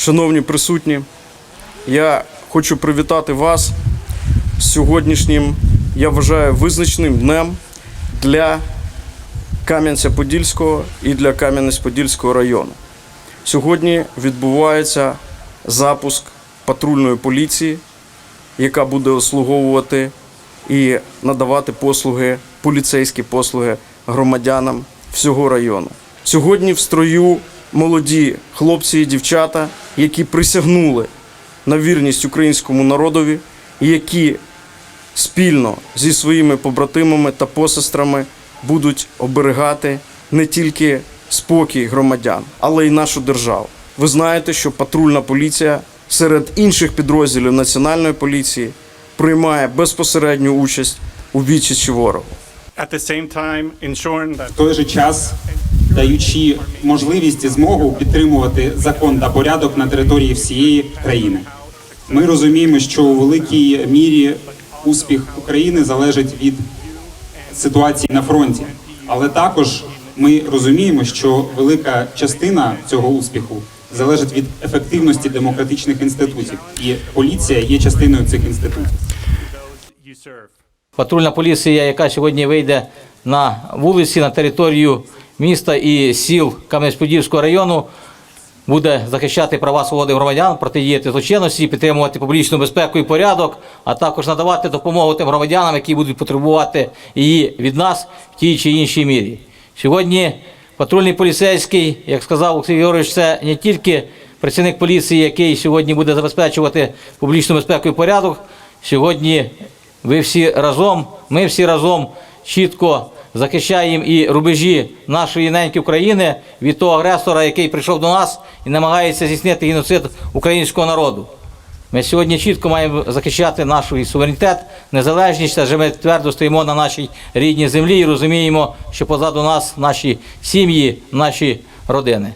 Шановні присутні, я хочу привітати вас сьогоднішнім, я вважаю, визначним днем для Кам'янця-Подільського і для Кам'янець-Подільського району. Сьогодні відбувається запуск патрульної поліції, яка буде обслуговувати і надавати послуги, поліцейські послуги громадянам всього району. Сьогодні в строю молоді хлопці і дівчата, які присягнули на вірність українському народові, і які спільно зі своїми побратимами та посестрами будуть оберігати не тільки спокій громадян, але й нашу державу. Ви знаєте, що патрульна поліція серед інших підрозділів національної поліції приймає безпосередню участь у відчищі ворогу. At the same time, ensuring that в той же час даючи можливість і змогу підтримувати закон та порядок на території всієї країни. Ми розуміємо, що у великій мірі успіх України залежить від ситуації на фронті, але також ми розуміємо, що велика частина цього успіху залежить від ефективності демократичних інститутів, і поліція є частиною цих інститутів. Патрульна поліція, яка сьогодні вийде на вулиці на територію міста і сіл Кам'янець-Подільського району, буде захищати права свободи громадян, протидіяти злочинності, підтримувати публічну безпеку і порядок, а також надавати допомогу тим громадянам, які будуть потребувати її від нас в тій чи іншій мірі. Сьогодні патрульний поліцейський, як сказав Олексій Георгійович, це не тільки працівник поліції, який сьогодні буде забезпечувати публічну безпеку і порядок. Сьогодні ви всі разом, ми всі разом чітко захищаємо і рубежі нашої неньки України від того агресора, який прийшов до нас і намагається здійснити геноцид українського народу. Ми сьогодні чітко маємо захищати наш суверенітет, незалежність, адже ми твердо стоїмо на нашій рідній землі і розуміємо, що позаду нас наші сім'ї, наші родини.